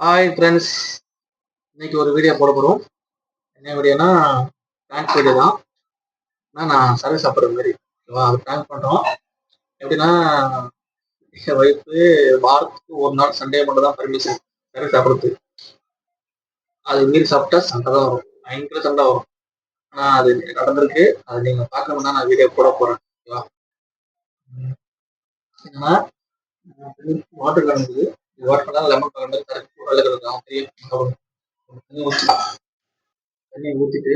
Hi friends இன்னைக்கு ஒரு video போட போகிறோம் என்ன வீடியோனா ப்ராங்க் வீடியோ தான். ஆனால் நான் சர்வீஸ் சாப்பிட்ற மாதிரி. ஓகேவா? அது ப்ராங்க் பண்ணுறோம் எப்படின்னா என் ஒய்ஃபு வாரத்துக்கு ஒரு நாள் சண்டே மட்டும் தான் பர்மிஷன் சர்வீஸ் சாப்பிட்றது. அது மீறி சாப்பிட்டா சண்டை தான் வரும். பயங்கர சண்டை வரும். ஆனால் அது நடந்திருக்கு. அது நீங்கள் பார்க்கணும்னா நான் வீடியோ போட போகிறேன் ஓகேவா? என்னன்னா வாட்டர் கலந்துது வாட்டர் லெமன் கலந்து கரெக்ட் கலக்கிறது அவன் தண்ணி ஊற்றி தண்ணி ஊற்றிட்டு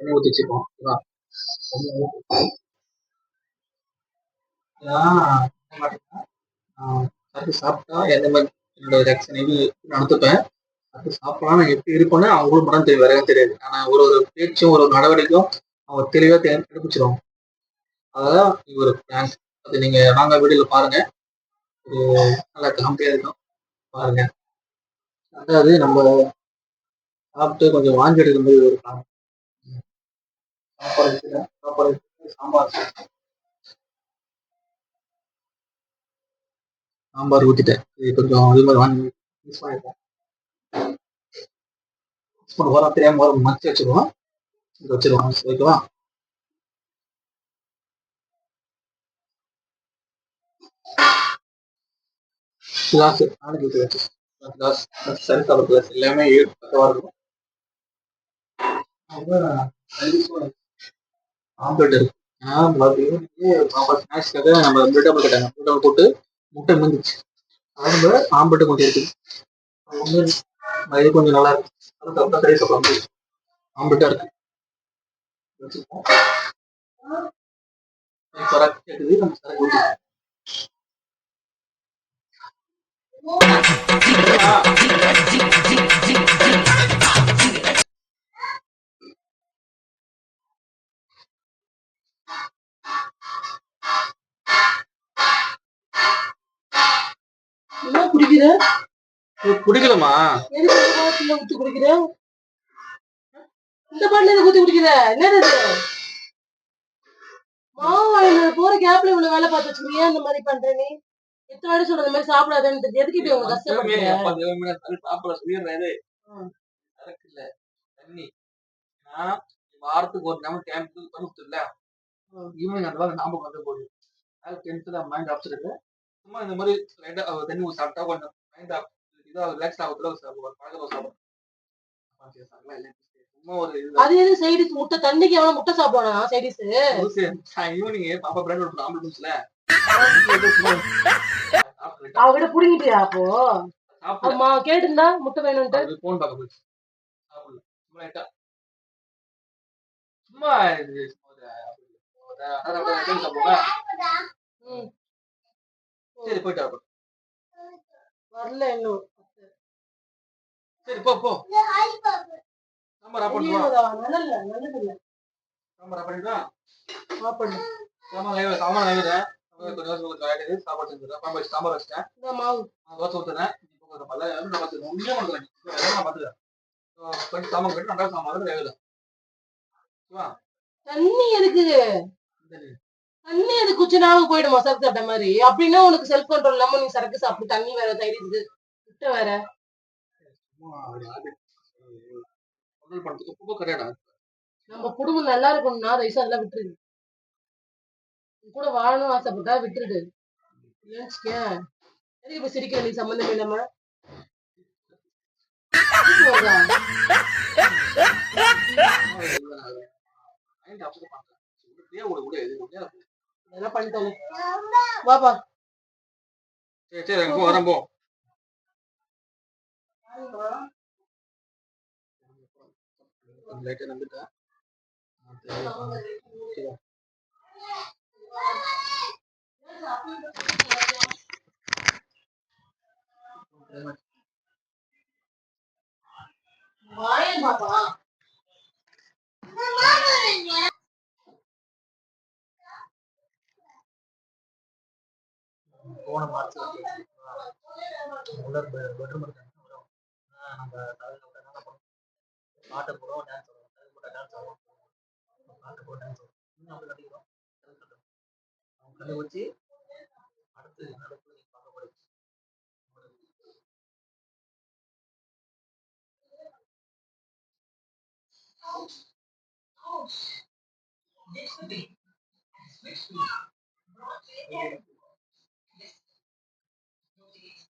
தண்ணி ஊற்றி வச்சுருக்கோம். ஓகேவா தண்ணி சாப்பிட்டா எந்த மாதிரி என்னோட ரியாக்ஷன் எப்படி நடந்துப்பேன். அது சாப்பிடலாம் நான் எப்படி இருப்பேன்னு அவங்களும் மனம் தெரியும் வேற தெரியாது. ஆனால் ஒரு ஒரு பேச்சும் ஒரு ஒரு நடவடிக்கையும் அவங்க தெளிவாக கண்டுபிடிச்சிருவாங்க. அதான் ஒரு பிளான் அது நீங்க வாங்க வீடியோல பாருங்கள் நல்லா காமெடியா இருக்கும் பாருங்க. அதாவது நம்ம சாப்பிட்டு கொஞ்சம் வாங்கி எடுக்கும் போது ஒரு பிளான் சாப்பாடு சாப்பாடு சாம்பார். சாம்பார் ஊத்திட்டேன். இது கொஞ்சம் அது மாதிரி வாங்கி மிஸ் பண்ணிட்டேன். மிஸ் பண்ண வர தெரியாம வர மறைச்சி வச்சிருவோம். இது வச்சிருவோம் ஓகேவா? கிளாஸ் நாளைக்கு கிளாஸ் கிளாஸ் சரி கிளாஸ் எல்லாமே பக்கவா இருக்கும். ஆம்லெட் ஸ்நாக்ஸ்க்காக நம்ம பிரெட் ஆம்பிள் கேட்டாங்க பிரெட் ஆம்பிள் போட்டு முட்டை மிந்துச்சு அது ஆம்லெட் கொஞ்சம் இருக்குது இது கொஞ்சம் நல்லா இருக்கு அது சாப்பிட்டா சரி சாப்பிட இருக்கு. கேட்குது நம்ம சரி ஊற்றி என்ன குடிக்கிற குடிக்கலமா ஊத்தி குடிக்கிற? இந்த பாட்டில ஊத்தி குடிக்கிற? என்னது இது? மாவு போற கேப்ல இவ்வளவு வேலை பார்த்து வச்சுக்கிறியா இந்த மாதிரி பண்ற நீ? எத்தனை வாட்டி சொல்ற இந்த மாதிரி சாப்பிடாதேன்னு. எதுக்கு இப்படி. கரெக்ட் இல்ல. தண்ணி. நான் வாரத்துக்கு ஒரு நாள் கேம்புக்கு பருப்பு இல்ல ம். ஈவினிங் அந்த மாதிரி ஞாபகம் வந்து போகுது அது டென்த்து தான் மைண்ட் ஆப்ஸ் இருக்கு சும்மா இந்த மாதிரி லைட்டா தண்ணி சாப்பிட்டா கொஞ்சம் மைண்ட் ஆப் இதாக ரிலாக்ஸ் ஆகுதுல பழக்கம் சாப்பிடுவோம். சும்மா ஒரு அது எது? சைடிஸ் முட்டை? தண்ணிக்கு எவன முட்டை சாப்பிடுவானா சைடிஸ் ஈவினிங் பாப்பா பிரெட் இருந்துச்சுல அவகிட்ட புடுங்கிட்டியா அப்போ? அம்மா கேட்டிருந்தா முட்டை வேணும்ட்டு அது போன் பார்க்க போச்சு சும்மா. சரி போயிட்டு. வரல இன்னும். சரி போ போ. சாம்பார் ஆஃப் பண்ணிட்டு வா. ஐயோ, நல்லது இல்ல, பண்ணிட்டு பண்ணு. லைவ் சாம்பார் லைவ்றேன் கொஞ்சம் ஆயிடுது சாப்பாடு சாம்பார் வச்சு சாம்பார் வச்சிட்டேன். இந்த மாவு. தோசை ஊற்றுறேன் இப்போ பல்ல நான் பண்ணுறேன் பார்த்துக்கிறேன். சாம்பார் கட்டி ரெண்டாவது சாம்பார் வேகல. தண்ணி எதுக்கு? தண்ணி. அது குச்சினாவும் போயிடுமா சரக்கு சாப்பிட்ட மாதிரி? அப்படின்னா உனக்கு செல்ஃப் கண்ட்ரோல் இல்லாம நீ சரக்கு சாப்பிட்டு தண்ணி வேற தைரியுது முட்டை வேற. நம்ம குடும்பம் நல்லா இருக்கணும்னா தயவுசு அதெல்லாம் விட்டுருது உன் கூட வாழணும் ஆசைப்பட்டா விட்டுருது இல்லைன்னு. எதுக்கு இப்ப சிரிக்கிற நீ? சம்மந்தம் இல்லாம. இதெல்லாம் பண்ணி தொலை வாப்பா. சரி சரி போ வரேன் போன மார்ச். உள்ள பெட்ரூம் இருக்காங்க நம்ம தலையில் விட்டு என்ன பண்ணுவோம் பாட்டு போடுவோம் டான்ஸ் ஆடுவோம் தலையில் போட்டால் டான்ஸ் ஆடுவோம் பாட்டு போட்டு டான்ஸ் ஆடுவோம் இன்னும் அப்படி கட்டிக்கிறோம் அதை வச்சு அடுத்து நடப்பு நீங்க பார்க்க போறீங்க Out. Out. Next to me. And switch me. Not to end. Yes. Notice.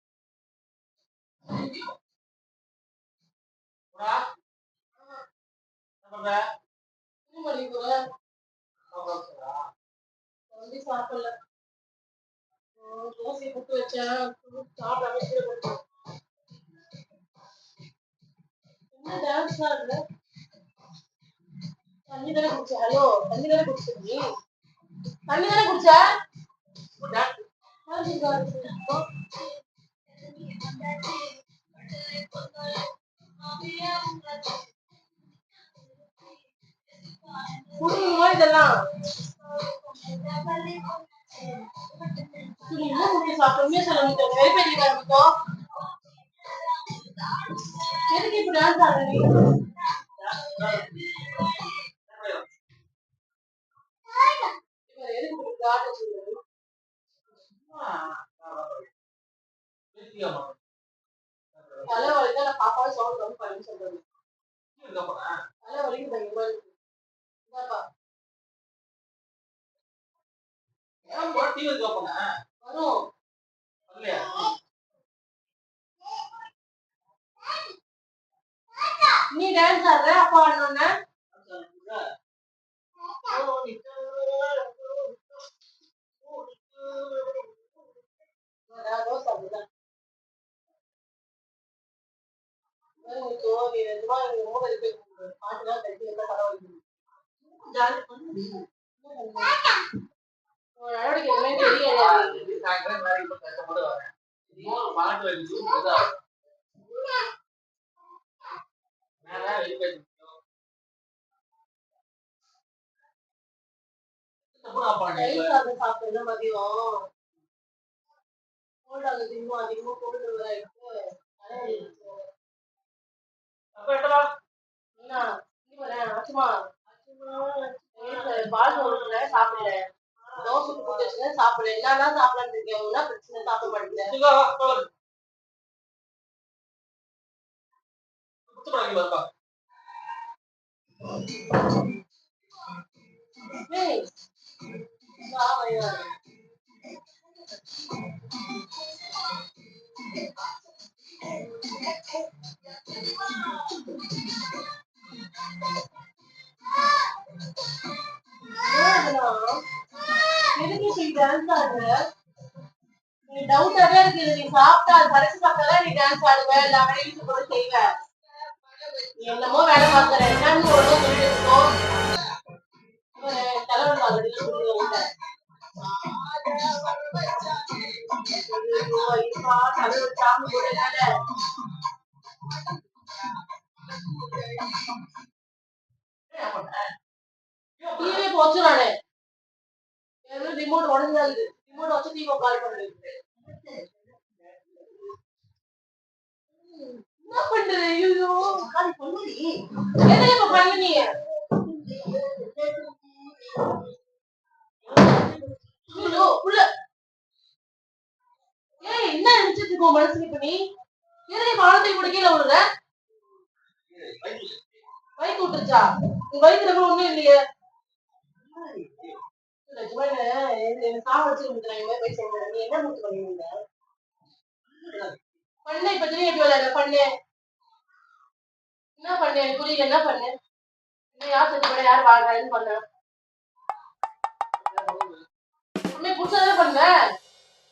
புறா என்ன பண்ற திரும்ப நீ போற வந்து சாப்பிடல. ஓ, தோசையை புட்டு வச்சேன். சாப்பிடாம கீழே போட்டேன். என்ன டான்ஸ் ஆடுற? தண்ணி தானே குடிச்ச ஹலோ தண்ணி தானே குடிச்ச நீ தண்ணி தானே குடிச்ச யாருக்கு இதெல்லாம் நீ சொல்ல முடியும் வெறி பெரிய ஆரம்பிக்கும் எதுக்கு இப்படி டான்ஸ் நீ இவர் எதுக்கு இப்படி டான்ஸ் சொல்லுறது வீட்டுக்கு தலை வலிக்க நான் பாப்பாவை சவுண்ட் கம்மி பண்ணி சொல்றது போறேன் தலை வலிக்கு பயங்கரமா இருக்கு இந்தாப்பா ஏன் டிவி இருக்க போனேன் வரும் இல்லையா நீ டான்ஸ் ஆடுற? அப்பா ஆடணும்னா பாட்டுலாம் கட்டி எல்லாம் பரவாயில்லை. ஜாலி நடவடிக்கை மதியம் அதிகமா கோல்டு இருக்கு என்ன பால் சாப்பிடல தோசை போட்டு வச்சுருந்தேன் சாப்பிடல. என்னன்னா சாப்பிடலான்னு இருக்கேன் என்ன பிரச்சனை சாப்பிட மாட்டேங்குது வா, வா, வா. என்ன இதெல்லாம்? எதுக்கு இப்படி டான்ஸ் ஆடுற? நீ டவுட்டாவே இருக்கு நீ சாப்பிட்டா கடைசி சாப்பிட்டாதான் நீ டான்ஸ் ஆடுவ. இல்ல அவன் இழுத்து கூட செய்வ. என்னமோ வேலை பார்க்கற. என்னன்னு ஒழுங்கா சொல்லிட்டு இருக்கோ தலைவன் மாதிரி சொல்லுவேன் தலைவர் சாமி கூட போச்சு நானு. ரிமோட் உடஞ்சாது ரிமோட் வச்சு டிவி கால் பண்ணுது என்ன பண்றது? ஐயோ கால் பண்ணுடி எதுக்கு இப்ப பண்ண நீ ஐயோ, உள்ள ஏய் என்ன நினைச்சிட்டு இருக்கோம் இப்ப நீ? எதுக்கு பாலத்தை கூட கீழே விடுற வயிற்று விட்டுருச்சா? உன் வயிற்றுல கூட ஒண்ணும் இல்லையே. பண்ண இப்ப திரும்பி எப்படி விளையாட பண்ணு என்ன பண்ணு? புரியல என்ன பண்ணு? என்ன யார் செத்து போட யார் வாழ்றாருன்னு பண்ண உண்மை புதுசாதான் பண்ண?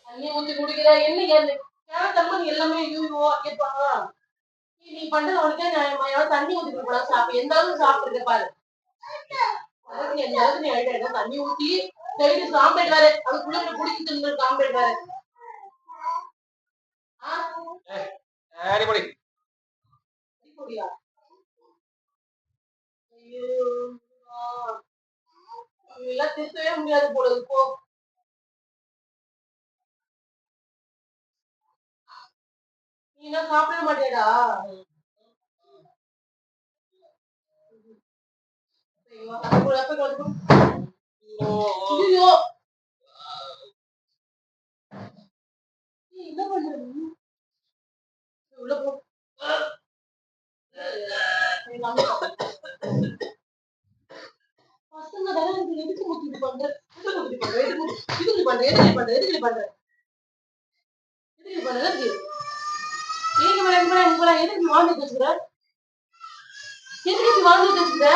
தண்ணி ஊத்தி குடிக்கிற என்ன என்ன கேன எல்லாமே ஐயோ கேட்பாங்க நீ நீ பண்றது உனக்கே நியாயமா? தண்ணி ஊத்தி கொடுக்கலாம் சாப்பிடு. எந்த அளவுக்கு சாப்பிட்டு பாரு. தண்ணி ஊத்தி சைடு சாம்பேட் வேற அதுக்குள்ள குடிக்க தின்னு சாம்பேட் வேற. அடிப்படி அடிப்பொடியா? இதெல்லாம் திருத்தவே முடியாது போல இருக்கு, போ. நீ என்ன சாப்பிடவே என்ன பண்றது உள்ள பசங்க தானே எதுக்கு முக்கிட்டு பண்ற எதுக்கு பண்ற எதுக்கு பண்ற எதுக்கு பண்ற எதுக்கு பண்ற எதுக்கு எதுக்கு மேடம் மேடம் எதுக்கு வாழ்ந்துட்டு இருக்கிற எதுக்கு வாழ்ந்துட்டு இருக்கிற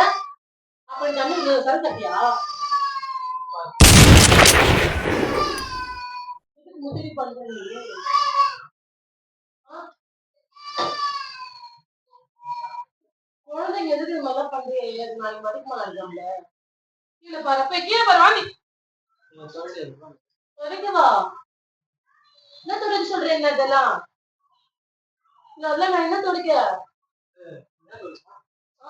நீ தண்ணி சரி தட்டியா எதுக்கு முதலீடு பண்ற நீ ஆ? குழந்தைங்க எதுக்கு மாதிரிலாம் பண்றீங்க? நாளைக்கு மதிக்கமா இருக்காம்ல கீழே பாரு அப்ப கீழே பாரு வாங்கி துடைக்கவா என்ன துடைக்க சொல்றீங்க இதெல்லாம்? இல்ல அதெல்லாம் நான் என்ன துடைக்க ஆ?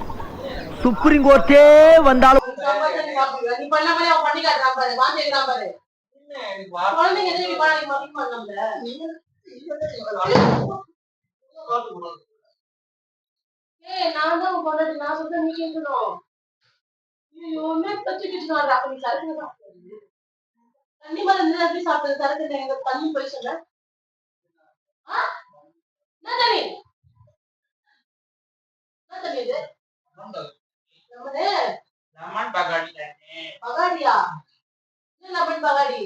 சுப்ரீம் கோர்ட்டே வந்தாலும் தண்ணி மாதிரி சரக்கு தண்ணி போய் சொல்ல? என்ன தண்ணி? என்ன தண்ணி இது? என்ன லெமன் பகாடி?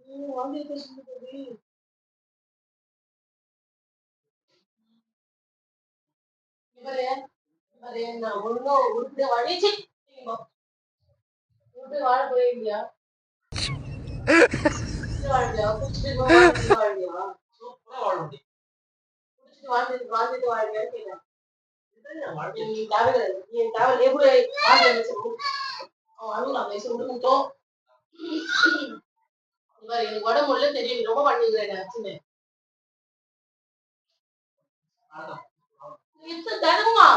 ஐயோ, வாந்தி எடுக்க சொல்லுது. இவரு இவரு நான் வழிச்சு உருப்படி வாழ? போயிருந்தியா வச்சு எனக்கு உடம்பு உள்ள தெரியும் ரொம்ப பண்ணிக்கிறேன் தருமா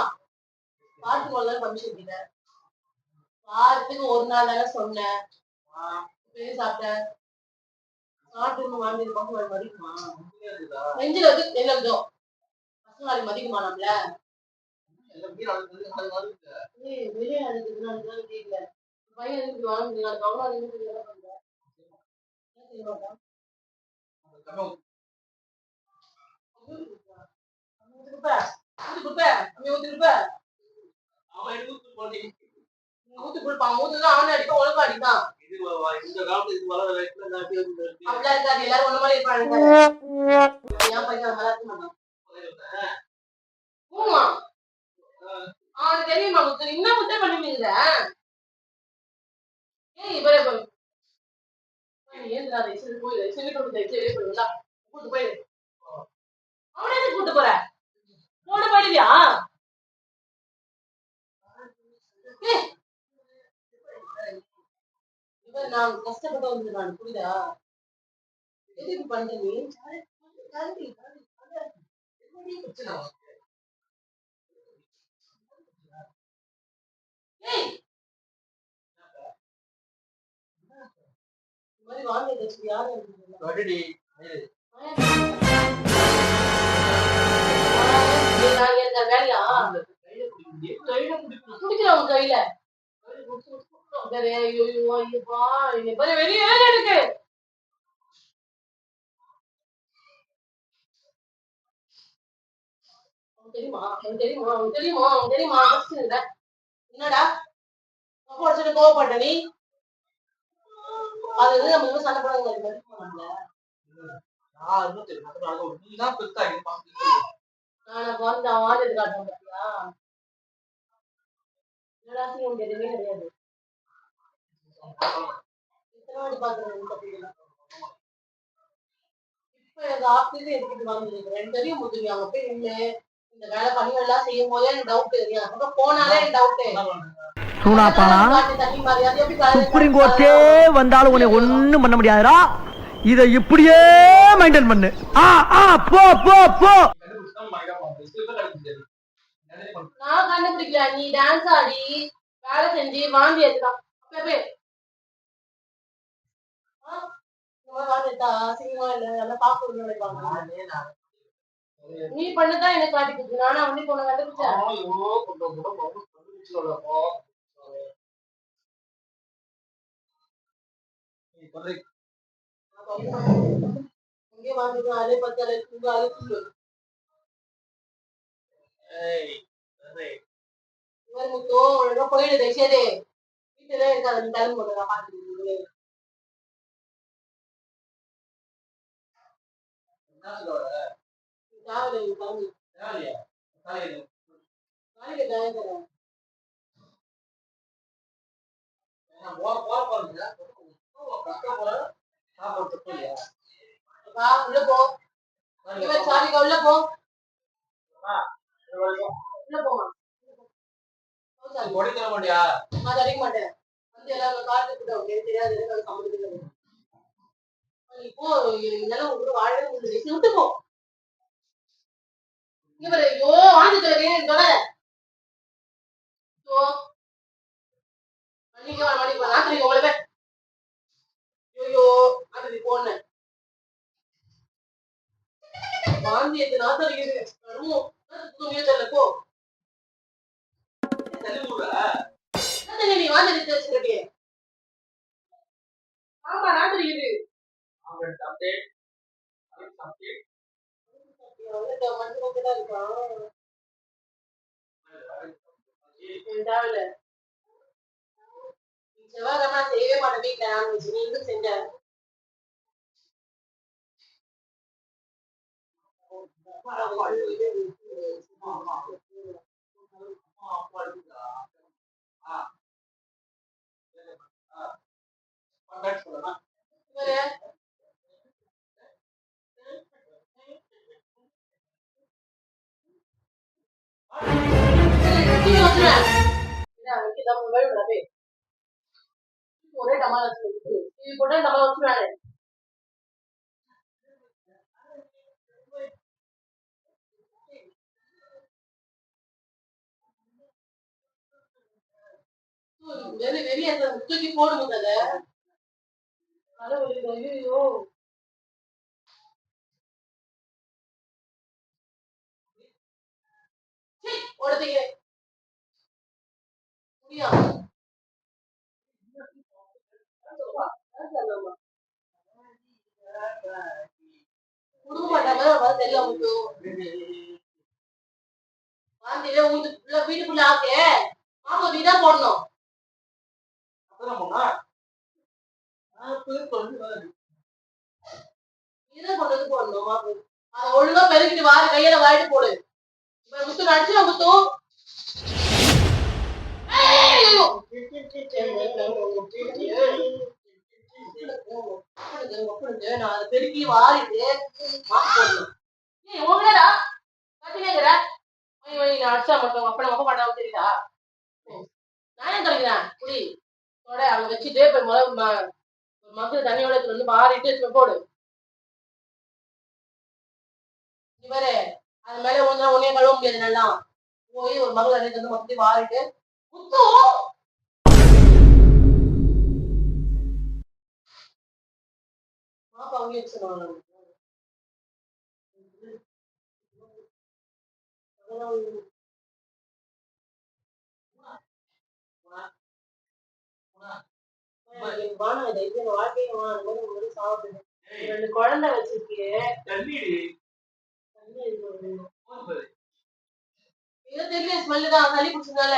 ஒரு நாள் பர்மிஷன் கேட்டேன் வாரத்துக்கு ஒரு நாள் தானே சொன்னேன் சாப்பிட்டேன் சாப்பிட்டு வாங்கி பக்கம் மதிக்குமா நெஞ்சில வந்து நெல்ல விதம் பசங்க நாளைக்கு மதிக்குமா நம்மள ஏய் வெளியே அழுதுக்குன்னு அதுதான் கேட்கல பையன் எதுக்கு வாங்க நாளைக்கு அவ்வளோ அழுது என்ன பண்ற என்ன செய்ய மாட்டான்? ஊத்தி ஊத்தி கொடுப்பான் ஊத்துதான் அவனே அடிப்பான் ஒழுங்கா அடிப்பான். அப்படிலாம் இருக்காது எல்லாரும் ஒண்ணு மாதிரி இருப்பாங்க ஏன் பையன் அது மாட்டான்? அவனுக்கு தெரியுமா முத்து? என்ன முத்தே பண்ணுவீங்க ஏய் இவரே போய் ஏந்திரா சரி போயிடு சொல்லி கொடுத்து சரி போயிடுங்களா கூட்டு போயிடு அவனே எதுக்கு கூட்டு போற? போட போயிடுவியா ஏய், இவர் நான் கஷ்டப்பட்டு வந்து நான் புரியுதா? எதுக்கு பண்ற நீ? கையில குடிக்கிறவங்க கையில தெரியுமா? தெரியுமா? தெரியுமா? தெரியுமா. என்னடா? அப்போ அடிச்சுட்டு கோவப்பட்ட நீ? அது வந்து நம்ம இன்னும் சண்டை நம்மள நான் வந்து வாழ்ந்து காட்டுறேன் என்னடா செய்ய முடியாது எதுவுமே கிடையாது சுப்ரீம் கோர்ட்டே வந்தாலும் உன்னை ஒண்ணும் பண்ண முடியாதுடா. இத இப்படியே மெயின்டைன் பண்ணு. ஆ ஆ போ போ போ. நான் கண்டுபிடிக்கல. நீ டான்ஸ் ஆடி வேலை செஞ்சு வாந்தி எடுத்தான் நீ பண்ணதான் எனக்கு காட்டி கொடுத்து நானா வந்து உன்னை கண்டுபிடிச்சேன். வந்து. இங்கே வாங்கிதான் அதே பத்து அலை தூங்க அது தூங்கு. ஏய், சரி. இவர் முத்தோ ஒழுங்கா போயிடுது சரி வீட்டுல இருக்காது நீ கிளம்பி உள்ள போ உள்ள போ உள்ள போமா நீ கொடி தர மாட்டியா? நான் அடிக்க மாட்டேன் வந்து எல்லாரும் காட்டு கூட்டம் எனக்கு தெரியாது எனக்கு இப்போ இதெல்லாம் உங்களுக்கு வாழவே முடிஞ்சு விட்டு போ. இங்க பாரு ஐயோ வாங்கி தரேன் தொலை? ஐயோ. மன்னிக்க மன்னிக்க ராத்திரி உங்களவே ஐயோ ராத்திரி வாந்தி எது நாத்தடிக்குது கருமம் தூங்கியே தெரியல போ. நீ? வாந்தி எடுத்து ஆமா அவன் தம்பி, செவ்வாய்க்கிழமை செய்யவே மாட்டேன் வீட்டுல நான்வெஜ் அம்மா, அப்பா இருக்குதா? ஆ. ஆ. கான்டாக்ட் சொல்லலாம். இவரு, நீ வந்துடுவ. இந்தா, வைக்க தான் மொபைல் விட போய். ஒரே டமால் வச்சு டிவி போட்டு டமால் வச்சுருவாரு வெறி வெறிய தூக்கி போடுங்க அதை ஐயோ. ஓடுதீங்க முடியா குடுக்க மாட்டாங்க வந்து தெரியல உங்களுக்கு. வாந்தியில வீட்டுக்குள்ள வீட்டுக்குள்ள ஆக்கு. மாமா நீ தான் போடணும். அப்புறம் போனா? நான் போய் சொல்லுவேன். நீ தான் கொண்டு வந்து போடணும் மாப்பு அதை ஒழுங்கா பெருக்கிட்டு வாரி கையில வாரிட்டு போடு. இப்ப முத்து அடிச்சு முத்து நான் அதை பெருக்கி வாரிட்டு உங்களடா வை, வை, நான் அடிச்சா மட்டும் அப்ப நம்ம பண்ணாம தெரியுதா நான் தொலைக்கிறேன் குடி தொட அங்க வச்சுட்டு இப்ப மக்கு தண்ணியோட வந்து மாறிட்டு போடு இவரே அது மேல ஒன்னா ஒன்னே கழுவ முடியாது நல்லா. போய் ஒரு மகள் அன்னைக்கு வந்து மொத்தத்தையும் வாரிட்டு முத்து! மாப்பா அவங்க சொல்லுவாங்க. வானம் வாழ்க்கையை ரெண்டு குழந்தை வச்சிருக்கேன் ஏதோ தெரியல ஸ்மெல்லு தான் சளி பிடிச்சதுனால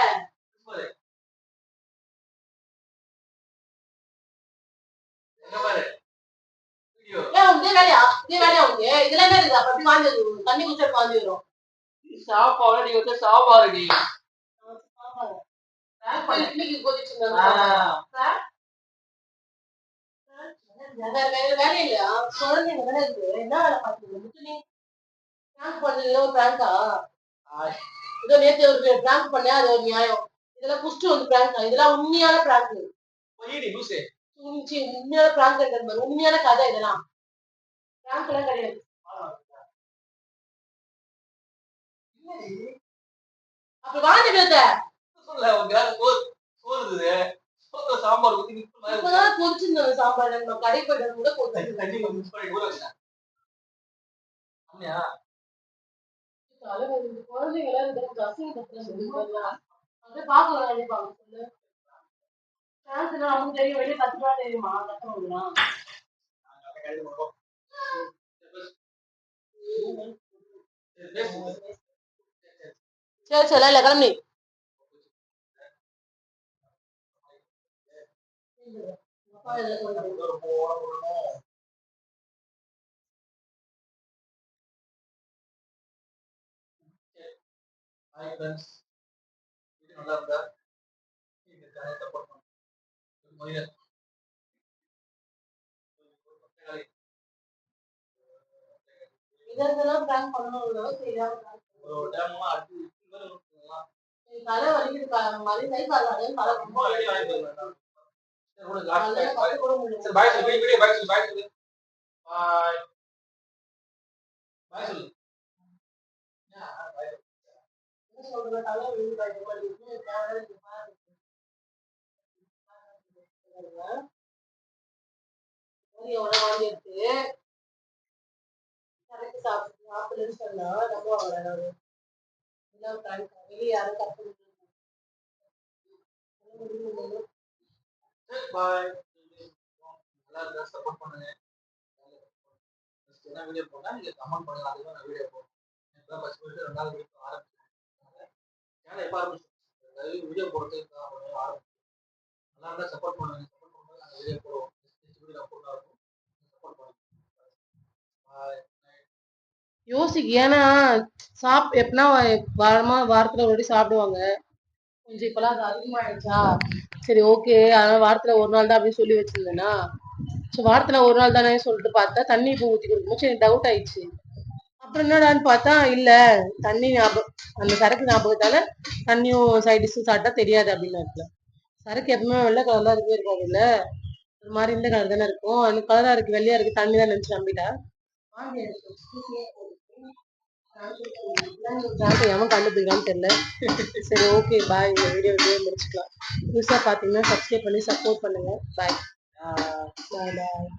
என்ன தண்ணி வரும் சாப்பாடு வந்து சாப்பாடு நீ வேலை இல்லையா குழந்தைங்க இருக்கு என்ன வேலை பிராங்க் பண்ணல ஒரு பிராங்கா. இதோ நேத்து ஒரு பிராங்க் பண்ணேன் அது ஒரு நியாயம். இதெல்லாம் குஷ்டு வந்து பிராங்கா இதெல்லாம் உண்மையான பிராங்க். உண்மையான பிராங்க் உண்மையான கதை இதெல்லாம். பிராங்க் எல்லாம் கிடையாது. அப்ப வாங்க சோறு சாம்பார் ஊத்தி கொதிச்சிருந்தோம் சாப்பாடு நம்ம கடை போயிட்டு கூட போட்டு தண்ணி தண்ணி மிக்ஸ் பண்ணி ஊற வச்சேன் சரி, சரி இல்ல கிளம்பி அப்பா இதில் ஹாய் ஃப்ரெண்ட்ஸ் இது நல்லா இருந்தா இந்த சேனல் சப்போர்ட் பண்ணுங்க மொழியா இதெல்லாம் பிராங்க் பண்ணணும் ஒரு டைம்லாம் அடுத்து இது மாதிரி இருக்கலாம். தலை வலிக்குது மாதிரி கை காலாது தலை ரொம்ப வலிக்குது. bye சொல்லு, வீடியோ, வீடியோ, bye சொல்லு, bye சொல்லு. Bye. Bye சொல்லு. ஏன், bye சாப்பிட்டு, சொன்னா நம்புவாங்களா எல்லாரும்? இதெல்லாம் யாரும் தப்பு நல்லா இருந்தா சப்போர்ட் பண்ணுங்க. என்ன video போட்டா நீங்க கமெண்ட் பண்ணலாம் அதுதான் நான் வீடியோ போடுவேன். இப்பதான் ரெண்டாவது வீடியோ ஆரம்பிச்சிருக்கேன். ஏன்னா எப்ப ஆரம்பிச்சேன்? அதாவது video போடுறதுக்கு தான் நல்லா இருந்தா சப்போர்ட் பண்ணுங்க. சப்போர்ட் பண்ணும்போது அந்த வீடியோ போடுவோம். Next video இருக்கும். சப்போர்ட் பண்ணுங்க. Bye. யோசிக்கு ஏன்னா சாப் எப்படின்னா வாரமா வாரத்துல ஒரு வாட்டி சாப்பிடுவாங்க கொஞ்சம் இப்பெல்லாம் அது அதிகமாயிடுச்சா சரி ஓகே அதனால வாரத்துல ஒரு நாள் தான் அப்படின்னு சொல்லி வச்சிருந்தேன்னா ஸோ வாரத்துல ஒரு நாள் தானே சொல்லிட்டு பார்த்தா தண்ணி இப்போ ஊற்றி கொடுக்கும்போது எனக்கு டவுட் ஆயிடுச்சு அப்புறம் என்னடான்னு பார்த்தா இல்ல தண்ணி ஞாபகம் அந்த சரக்கு ஞாபகத்தால தண்ணியும் சைட் சாப்பிட்டா தெரியாது அப்படின்னு இருக்குல்ல சரக்கு எப்பவுமே வெள்ளை கலர்லாம் இருக்கவே இருக்காது இல்ல ஒரு மாதிரி இந்த கலர் தானே இருக்கும். அந்த கலரா இருக்கு வெள்ளையா இருக்கு தண்ணி தான் நினைச்சு நம்பிட்டா? எவன் தெரியல. சரி ஓகே பாய் இந்த வீடியோ இதே முடிச்சுக்கலாம். புதுசாக பார்த்தீங்கன்னா சப்ஸ்கிரைப் பண்ணி சப்போர்ட் பண்ணுங்க. பாய் பாய் பாய்